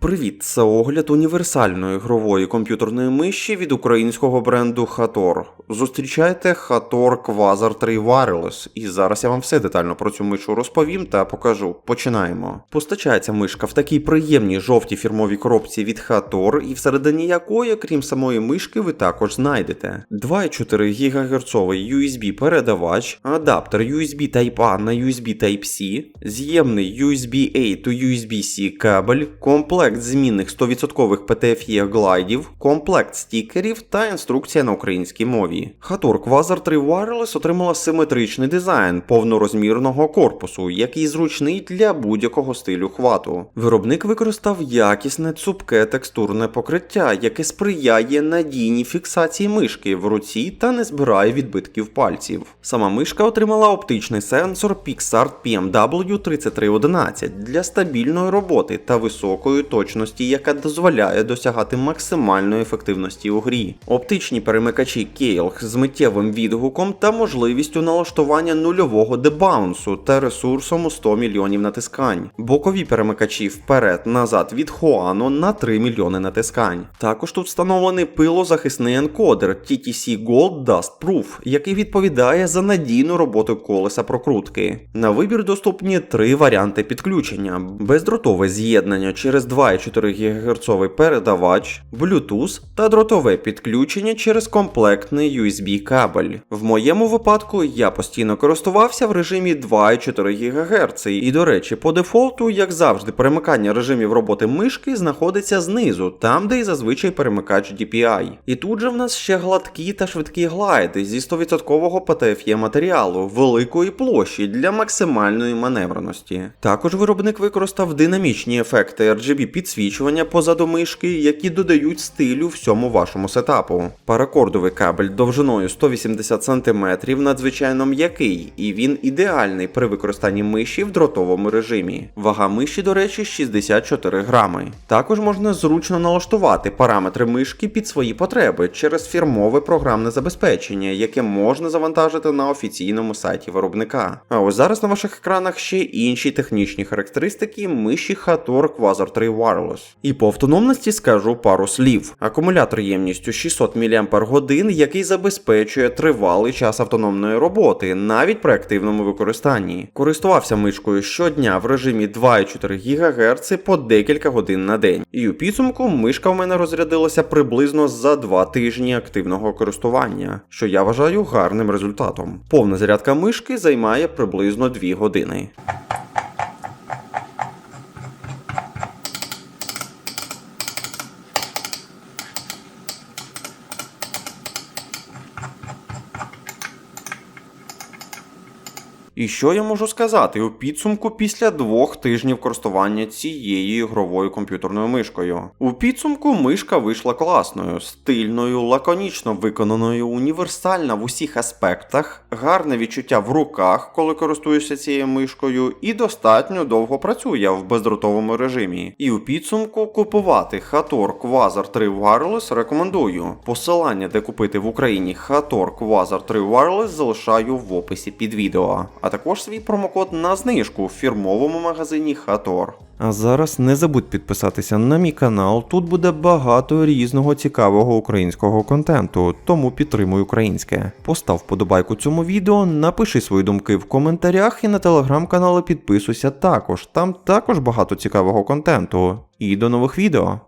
Привіт, це огляд універсальної ігрової комп'ютерної миші від українського бренду Hator. Зустрічайте Hator Quasar 3 Wireless, і зараз я вам все детально про цю мишу розповім та покажу. Починаємо. Постачається мишка в такій приємній жовтій фірмовій коробці від Hator, і всередині якої, крім самої мишки, ви також знайдете 2,4 ГГц USB передавач, адаптер USB Type-A на USB Type-C, з'ємний USB-A to USB-C кабель, комплект змінних 100% PTFE глайдів, комплект стікерів та інструкція на українській мові. Hator Quasar 3 Wireless отримала симетричний дизайн повнорозмірного корпусу, який зручний для будь-якого стилю хвату. Виробник використав якісне цупке текстурне покриття, яке сприяє надійній фіксації мишки в руці та не збирає відбитків пальців. Сама мишка отримала оптичний сенсор PixArt PMW 3311 для стабільної роботи та високої точності, яка дозволяє досягати максимальної ефективності у грі. Оптичні перемикачі Keilh з миттєвим відгуком та можливістю налаштування нульового дебаунсу та ресурсом у 100 мільйонів натискань. Бокові перемикачі вперед-назад від Huano на 3 мільйони натискань. Також тут встановлений пилозахисний енкодер TTC Gold Dust Proof, який відповідає за надійну роботу колеса прокрутки. На вибір доступні три варіанти підключення: бездротове з'єднання через 2,4 ГГц передавач, Bluetooth та дротове підключення через комплектний USB кабель. В моєму випадку я постійно користувався в режимі 2,4 ГГц, і до речі, по дефолту, як завжди, перемикання режимів роботи мишки знаходиться знизу, там де і зазвичай перемикач DPI. І тут же в нас ще гладкі та швидкі глайди зі 100% PTFE матеріалу великої площі для максимальної маневреності. Також виробник використав динамічні ефекти RGB підсвічування позаду мишки, які додають стилю всьому вашому сетапу. Паракордовий кабель довжиною 180 см надзвичайно м'який, і він ідеальний при використанні миші в дротовому режимі. Вага миші, до речі, 64 грами. Також можна зручно налаштувати параметри мишки під свої потреби через фірмове програмне забезпечення, яке можна завантажити на офіційному сайті виробника. А ось зараз на ваших екранах ще інші технічні характеристики миші Hator Quasar 3 Wireless. І по автономності скажу пару слів. Акумулятор ємністю 600 мАч, який забезпечує тривалий час автономної роботи, навіть при активному використанні. Користувався мишкою щодня в режимі 2,4 ГГц по декілька годин на день. І у підсумку мишка в мене розрядилася приблизно за 2 тижні активного користування, що я вважаю гарним результатом. Повна зарядка мишки займає приблизно 2 години. І що я можу сказати у підсумку після двох тижнів користування цією ігровою комп'ютерною мишкою? У підсумку мишка вийшла класною, стильною, лаконічно виконаною, універсальна в усіх аспектах, гарне відчуття в руках, коли користуєшся цією мишкою, і достатньо довго працює в бездротовому режимі. І у підсумку купувати Hator Quasar 3 Wireless рекомендую. Посилання, де купити в Україні Hator Quasar 3 Wireless залишаю в описі під відео а також свій промокод на знижку в фірмовому магазині Hator. А зараз не забудь підписатися на мій канал. Тут буде багато різного цікавого українського контенту, тому підтримуй українське. Постав вподобайку цьому відео, напиши свої думки в коментарях і на телеграм-канали підписуйся також. Там також багато цікавого контенту. І до нових відео.